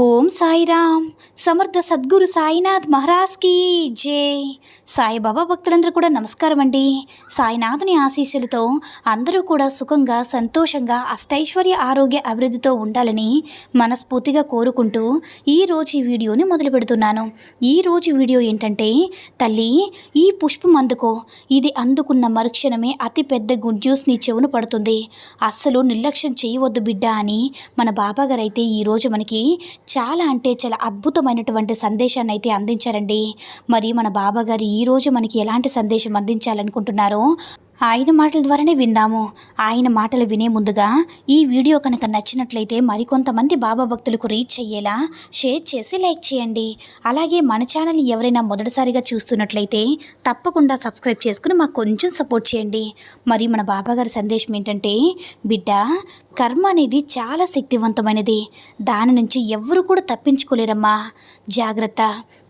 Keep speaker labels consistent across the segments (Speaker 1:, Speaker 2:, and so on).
Speaker 1: Om Sairam. Samarth Sadguru Sainath మహారాజ్కి జై. సాయిబాబా భక్తులందరూ కూడా నమస్కారం అండి సాయినాథుని ఆశీస్సులతో అందరూ కూడా సుఖంగా సంతోషంగా అష్టైశ్వర్య ఆరోగ్య అభివృద్ధితో ఉండాలని మనస్ఫూర్తిగా కోరుకుంటూ ఈరోజు ఈ వీడియోని మొదలు పెడుతున్నాను. ఈరోజు వీడియో ఏంటంటే తల్లి ఈ పుష్పం అందుకో ఇది అందుకున్న మరుక్షణమే అతి పెద్ద గుడ్ న్యూస్ నీ చెవును పడుతుంది. అస్సలు నిర్లక్ష్యం చేయవద్దు బిడ్డ అని మన బాబాగారైతే అయితే ఈరోజు మనకి చాలా అంటే చాలా అద్భుతమైనటువంటి సందేశాన్ని అయితే అందించారండి. మరి మన బాబాగారు ఈరోజు మనకి ఎలాంటి సందేశం అందించాలనుకుంటున్నారో ఆయన మాటల ద్వారానే విందాము. ఆయన మాటలు వినే ముందుగా ఈ వీడియో కనుక నచ్చినట్లయితే మరికొంతమంది బాబా భక్తులకు రీచ్ అయ్యేలా షేర్ చేసి లైక్ చేయండి. అలాగే మన ఛానల్ ఎవరైనా మొదటిసారిగా చూస్తున్నట్లయితే తప్పకుండా సబ్స్క్రైబ్ చేసుకుని మాకు కొంచెం సపోర్ట్ చేయండి. మరి మన బాబాగారి సందేశం ఏంటంటే బిడ్డ కర్మ అనేది చాలా శక్తివంతమైనది. దాని నుంచి ఎవరు కూడా తప్పించుకోలేరమ్మా. జాగ్రత్త.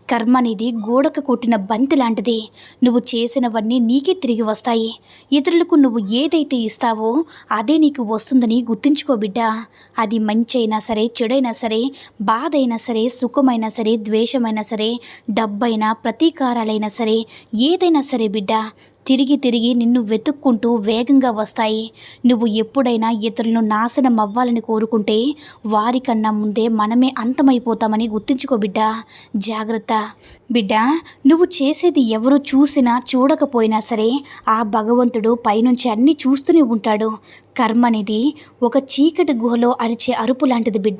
Speaker 1: కర్మ అనేది గోడకు కొట్టిన బంతి లాంటిది. నువ్వు చేసినవన్నీ నీకే తిరిగి వస్తాయి. ఇతరులకు నువ్వు ఏదైతే ఇస్తావో అదే నీకు వస్తుందని గుర్తుంచుకో బిడ్డ. అది మంచి అయినా సరే చెడైనా సరే బాధ అయినా సరే సుఖమైనా సరే ద్వేషమైనా సరే డబ్బైనా ప్రతీకారాలైనా సరే ఏదైనా సరే బిడ్డ. తిరిగి తిరిగి నిన్ను వెతుక్కుంటూ వేగంగా వస్తాయి. నువ్వు ఎప్పుడైనా ఇతరులను నాశనం అవ్వాలని కోరుకుంటే వారికన్నా ముందే మనమే అంతమైపోతామని గుర్తుంచుకో బిడ్డ. జాగ్రత్త. బిడ్డ నువ్వు చేసేది ఎవరు చూసినా చూడకపోయినా సరే ఆ భగవంతుడు పైనుంచి అన్నీ చూస్తూనే ఉంటాడు. కర్మ అనేది ఒక చీకటి గుహలో అరిచే అరుపు లాంటిది బిడ్డ.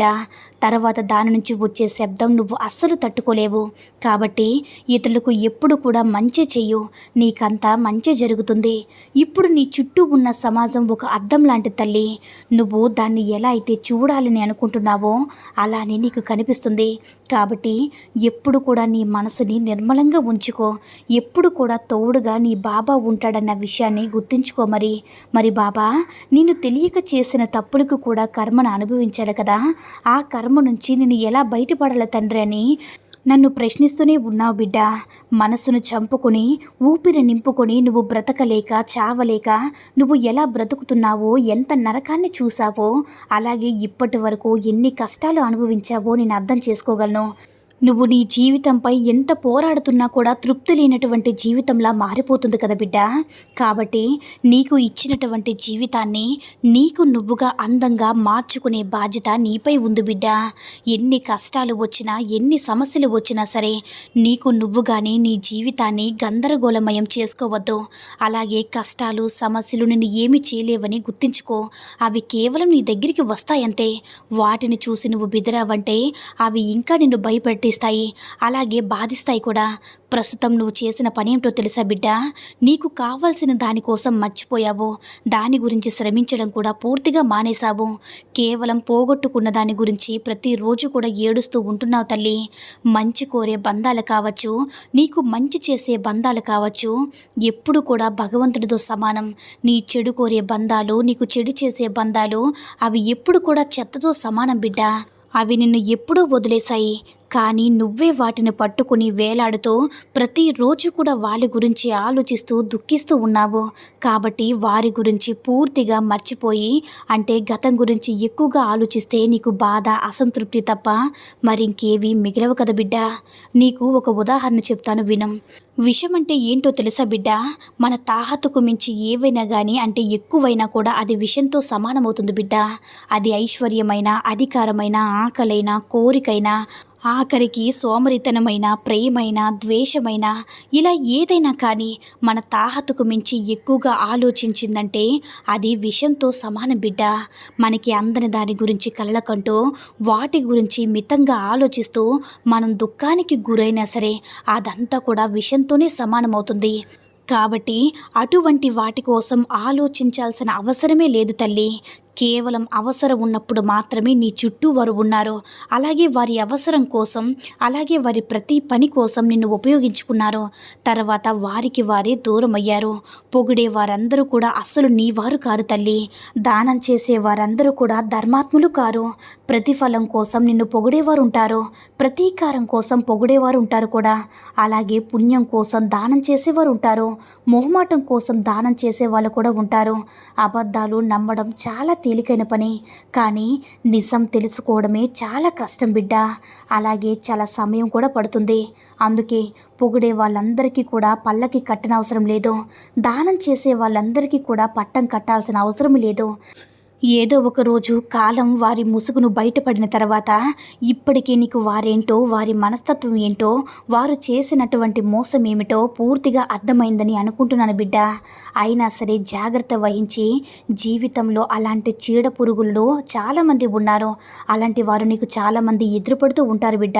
Speaker 1: తర్వాత దాని నుంచి వచ్చే శబ్దం నువ్వు అస్సలు తట్టుకోలేవు. కాబట్టి ఇతరులకు ఎప్పుడు కూడా మంచి చెయ్యు. నీకంతా మంచి జరుగుతుంది. ఇప్పుడు నీ చుట్టూ ఉన్న సమాజం ఒక అద్దం లాంటి తల్లి. నువ్వు దాన్ని ఎలా అయితే చూడాలని అనుకుంటున్నావో అలానే నీకు కనిపిస్తుంది. కాబట్టి ఎప్పుడు కూడా నీ మనసుని నిర్మలంగా ఉంచుకో. ఎప్పుడు కూడా తోడుగా నీ బాబా ఉంటాడన్న విషయాన్ని గుర్తుంచుకో మరి. మరి బాబా నేను తెలియక చేసిన తప్పులకు కూడా కర్మను అనుభవించాలి కదా. ఆ కర్మ నుంచి నేను ఎలా బయటపడాలి తండ్రి అని నన్ను ప్రశ్నిస్తూనే ఉన్నావు బిడ్డ. మనసును చంపుకుని ఊపిరి నింపుకొని నువ్వు బ్రతకలేక చావలేక నువ్వు ఎలా బ్రతుకుతున్నావో ఎంత నరకాన్ని చూసావో అలాగే ఇప్పటి వరకు ఎన్ని కష్టాలు అనుభవించావో నేను అర్థం చేసుకోగలను. నువ్వు నీ జీవితంపై ఎంత పోరాడుతున్నా కూడా తృప్తి లేనటువంటి జీవితంలా మారిపోతుంది కదా బిడ్డ. కాబట్టి నీకు ఇచ్చినటువంటి జీవితాన్ని నీకు నువ్వుగా అందంగా మార్చుకునే బాధ్యత నీపై ఉంది బిడ్డ. ఎన్ని కష్టాలు వచ్చినా ఎన్ని సమస్యలు వచ్చినా సరే నీకు నువ్వుగానే నీ జీవితాన్ని గందరగోళమయం చేసుకోవద్దు. అలాగే కష్టాలు సమస్యలు నిన్ను ఏమి చేయలేవని గుర్తించుకో. అవి కేవలం నీ దగ్గరికి వస్తాయంతే. వాటిని చూసి నువ్వు బిదరావంటే అవి ఇంకా నిన్ను భయపెట్టి ఇస్తాయి అలాగే బాధిస్తాయి కూడా. ప్రస్తుతం నువ్వు చేసిన పనేంటో తెలుసా బిడ్డ? నీకు కావాల్సిన దానికోసం మర్చిపోయావు. దాని గురించి శ్రమించడం కూడా పూర్తిగా మానేశావు. కేవలం పోగొట్టుకున్న దాని గురించి ప్రతిరోజు కూడా ఏడుస్తూ ఉంటున్నావు తల్లి. మంచి కోరే బంధాలు కావచ్చు నీకు మంచి చేసే బంధాలు కావచ్చు ఎప్పుడు కూడా భగవంతుడితో సమానం. నీ చెడు కోరే బంధాలు నీకు చెడు చేసే బంధాలు అవి ఎప్పుడు కూడా చెత్తతో సమానం బిడ్డ. అవి నిన్ను ఎప్పుడూ వదిలేశాయి. కానీ నువ్వే వాటిని పట్టుకుని వేలాడుతూ ప్రతిరోజు కూడా వాళ్ళ గురించి ఆలోచిస్తూ దుఃఖిస్తూ ఉన్నావు. కాబట్టి వారి గురించి పూర్తిగా మర్చిపోయి అంటే గతం గురించి ఎక్కువగా ఆలోచిస్తే నీకు బాధ అసంతృప్తి తప్ప మరింకేవి మిగిలవు కదా బిడ్డ? నీకు ఒక ఉదాహరణ చెప్తాను వినం. విషం అంటే ఏంటో తెలుసా బిడ్డ? మన తాహతుకు మించి ఏవైనా కానీ అంటే ఎక్కువైనా కూడా అది విషంతో సమానమవుతుంది బిడ్డ. అది ఐశ్వర్యమైన అధికారమైన ఆకలైన కోరికైనా ఆఖరికి సోమరితనమైన ప్రేమైన ద్వేషమైన ఇలా ఏదైనా కానీ మన తాహతుకు మించి ఎక్కువగా ఆలోచించిందంటే అది విషంతో సమానం బిడ్డ. మనకి అందని దాని గురించి కళ్ళకంటూ వాటి గురించి మితంగా ఆలోచిస్తూ మనం దుఃఖానికి గురైనా సరే అదంతా కూడా విషంతోనే సమానమవుతుంది. కాబట్టి అటువంటి వాటి కోసం ఆలోచించాల్సిన అవసరమే లేదు తల్లి. కేవలం అవసరం ఉన్నప్పుడు మాత్రమే నీ చుట్టూ వారు ఉన్నారు. అలాగే వారి అవసరం కోసం అలాగే వారి ప్రతి పని కోసం నిన్ను ఉపయోగించుకున్నారు. తర్వాత వారికి వారే దూరం అయ్యారు పొగిడే వారందరూ కూడా అస్సలు నీ వారు కారు తల్లి. దానం చేసే వారందరూ కూడా ధర్మాత్ములు కారు. ప్రతిఫలం కోసం నిన్ను పొగిడేవారు ఉంటారు. ప్రతీకారం కోసం పొగిడేవారు ఉంటారు కూడా. అలాగే పుణ్యం కోసం దానం చేసేవారు ఉంటారు. మొహమాటం కోసం దానం చేసే వాళ్ళు కూడా ఉంటారు. అబద్ధాలు నమ్మడం చాలా తేలికైన పని. కానీ నిజం తెలుసుకోవడమే చాలా కష్టం బిడ్డ. అలాగే చాలా సమయం కూడా పడుతుంది. అందుకే పొగిడే వాళ్ళందరికీ కూడా పల్లకి కట్టనవసరం లేదు. దానం చేసే వాళ్ళందరికీ కూడా పట్టం కట్టాల్సిన అవసరం లేదు. ఏదో ఒక రోజు కాలం వారి ముసుగును బయటపడిన తర్వాత ఇప్పటికీ నీకు వారేంటో వారి మనస్తత్వం ఏంటో వారు చేసినటువంటి మోసం ఏమిటో పూర్తిగా అర్థమైందని అనుకుంటున్నాను బిడ్డ. అయినా సరే జాగ్రత్త వహించి జీవితంలో అలాంటి చీడ పురుగుల్లో చాలామంది ఉన్నారు. అలాంటి వారు నీకు చాలామంది ఎదురుపడుతూ ఉంటారు బిడ్డ.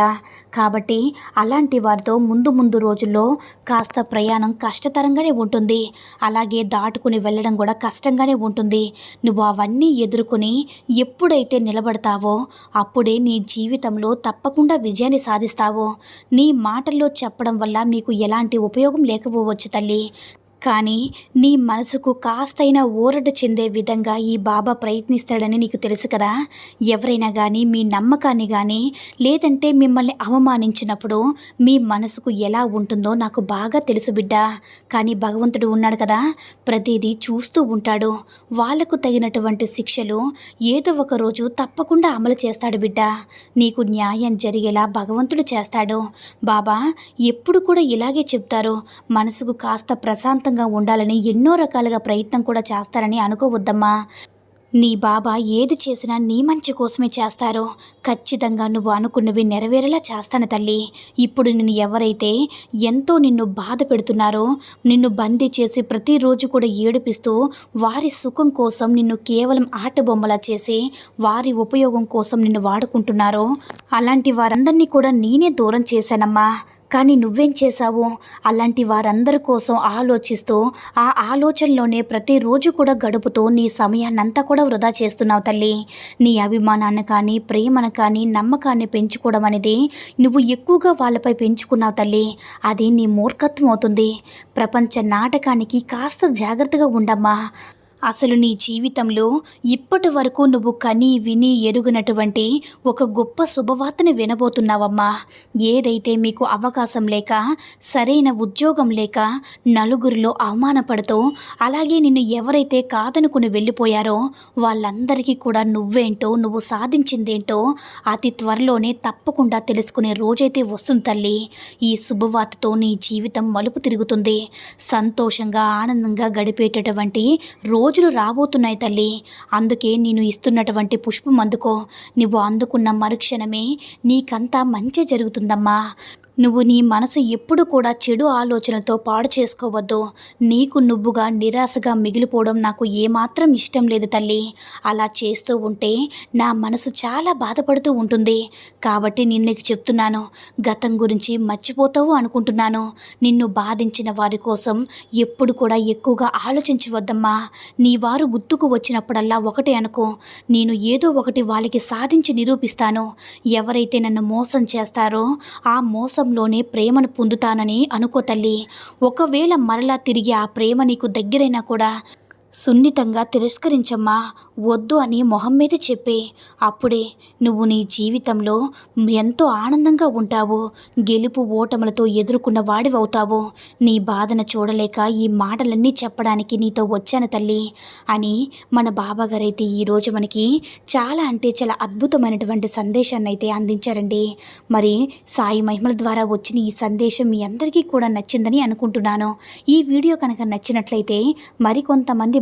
Speaker 1: కాబట్టి అలాంటి వారితో ముందు ముందు రోజుల్లో కాస్త ప్రయాణం కష్టతరంగానే ఉంటుంది. అలాగే దాటుకుని వెళ్ళడం కూడా కష్టంగానే ఉంటుంది. నువ్వు అవన్నీ ఎదుర్కొని ఎప్పుడైతే నిలబడతావో అప్పుడే నీ జీవితంలో తప్పకుండా విజయాన్ని సాధిస్తావో. నీ మాటల్లో చెప్పడం వల్ల మీకు ఎలాంటి ఉపయోగం లేకపోవచ్చు తల్లి. కానీ నీ మనసుకు కాస్తైనా ఊరట చెందే విధంగా ఈ బాబా ప్రయత్నిస్తాడని నీకు తెలుసు కదా. ఎవరైనా కానీ మీ నమ్మకాన్ని కానీ లేదంటే మిమ్మల్ని అవమానించినప్పుడు మీ మనసుకు ఎలా ఉంటుందో నాకు బాగా తెలుసు బిడ్డ. కానీ భగవంతుడు ఉన్నాడు కదా ప్రతిదీ చూస్తూ ఉంటాడు. వాళ్ళకు తగినటువంటి శిక్షలు ఏదో ఒక రోజు తప్పకుండా అమలు చేస్తాడు బిడ్డ. నీకు న్యాయం జరిగేలా భగవంతుడు చేస్తాడు. బాబా ఎప్పుడు కూడా ఇలాగే చెప్తారు. మనసుకు కాస్త ప్రశాంతంగా ఉండాలని ఎన్నో రకాలుగా ప్రయత్నం కూడా చేస్తారని అనుకోవద్దమ్మా. నీ బాబా ఏది చేసినా నీ మంచి కోసమే చేస్తారో. ఖచ్చితంగా నువ్వు అనుకున్నవి నెరవేరేలా చేస్తాను తల్లి. ఇప్పుడు నిన్ను ఎవరైతే ఎంతో నిన్ను బాధ పెడుతున్నారో నిన్ను బందీ చేసి ప్రతిరోజు కూడా ఏడిపిస్తూ వారి సుఖం కోసం నిన్ను కేవలం ఆట బొమ్మలా చేసి వారి ఉపయోగం కోసం నిన్ను వాడుకుంటున్నారో అలాంటి వారందరినీ కూడా నేనే దూరం చేశానమ్మా. కానీ నువ్వేం చేశావు? అలాంటి వారందరి కోసం ఆలోచిస్తూ ఆ ఆలోచనలోనే ప్రతిరోజు కూడా గడుపుతూ నీ సమయాన్నంతా కూడా వృధా చేస్తున్నావు తల్లి. నీ అభిమానాన్ని కానీ ప్రేమను కానీ నమ్మకాన్ని పెంచుకోవడం అనేది నువ్వు ఎక్కువగా వాళ్ళపై పెంచుకున్నావు తల్లి. అది నీ మూర్ఖత్వం అవుతుంది. ప్రపంచ నాటకానికి కాస్త జాగ్రత్తగా ఉండమ్మా. అసలు నీ జీవితంలో ఇప్పటి వరకు నువ్వు కని విని ఎరుగినటువంటి ఒక గొప్ప శుభవార్తని వినబోతున్నావమ్మా. ఏదైతే మీకు అవకాశం లేక సరైన ఉద్యోగం లేక నలుగురిలో అవమానపడుతూ అలాగే నిన్ను ఎవరైతే కాదనుకుని వెళ్ళిపోయారో వాళ్ళందరికీ కూడా నువ్వేంటో నువ్వు సాధించిందేంటో అతి త్వరలోనే తప్పకుండా తెలుసుకునే రోజైతే వస్తుంది తల్లి. ఈ శుభవార్తతో నీ జీవితం మలుపు తిరుగుతుంది. సంతోషంగా ఆనందంగా గడిపేటటువంటి రోజు రోజులు రాబోతున్నాయి తల్లి. అందుకే నేను ఇస్తున్నటువంటి పుష్పం అందుకో నువ్వు అందుకున్న మరుక్షణమే నీకంతా మంచి జరుగుతుందమ్మా. నువ్వు నీ మనసు ఎప్పుడు కూడా చెడు ఆలోచనలతో పాడు చేసుకోవద్దు. నీకు నువ్వుగా నిరాశగా మిగిలిపోవడం నాకు ఏమాత్రం ఇష్టం లేదు తల్లి. అలా చేస్తూ ఉంటే నా మనసు చాలా బాధపడుతూ ఉంటుంది. కాబట్టి నిన్నకి చెప్తున్నాను. గతం గురించి మర్చిపోతావు అనుకుంటున్నాను. నిన్ను బాధించిన వారి కోసం ఎప్పుడు కూడా ఎక్కువగా ఆలోచించవద్దమ్మా. నీ వారు గుర్తుకు వచ్చినప్పుడల్లా ఒకటే అనుకో. నేను ఏదో ఒకటి వాళ్ళకి సాధించి నిరూపిస్తాను. ఎవరైతే నన్ను మోసం చేస్తారో ఆ మోసం విశ్వాసంలోనే ప్రేమను పొందుతానని అనుకో తల్లి. ఒకవేళ మరలా తిరిగి ఆ ప్రేమ నీకు దగ్గరైనా కూడా సున్నితంగా తిరస్కరించమ్మా వద్దు అని మొహం మీద చెప్పే. అప్పుడే నువ్వు నీ జీవితంలో ఎంతో ఆనందంగా ఉంటావు. గెలుపు ఓటములతో ఎదుర్కొన్న వాడివవుతావు. నీ బాధను చూడలేక ఈ మాటలన్నీ చెప్పడానికి నీతో వచ్చాను తల్లి అని మన బాబాగారైతే ఈరోజు మనకి చాలా అంటే చాలా అద్భుతమైనటువంటి సందేశాన్ని అయితే అందించారండి. మరి సాయి మహిమల ద్వారా వచ్చిన ఈ సందేశం మీ అందరికీ కూడా నచ్చిందని అనుకుంటున్నాను. ఈ వీడియో కనుక నచ్చినట్లయితే మరికొంతమంది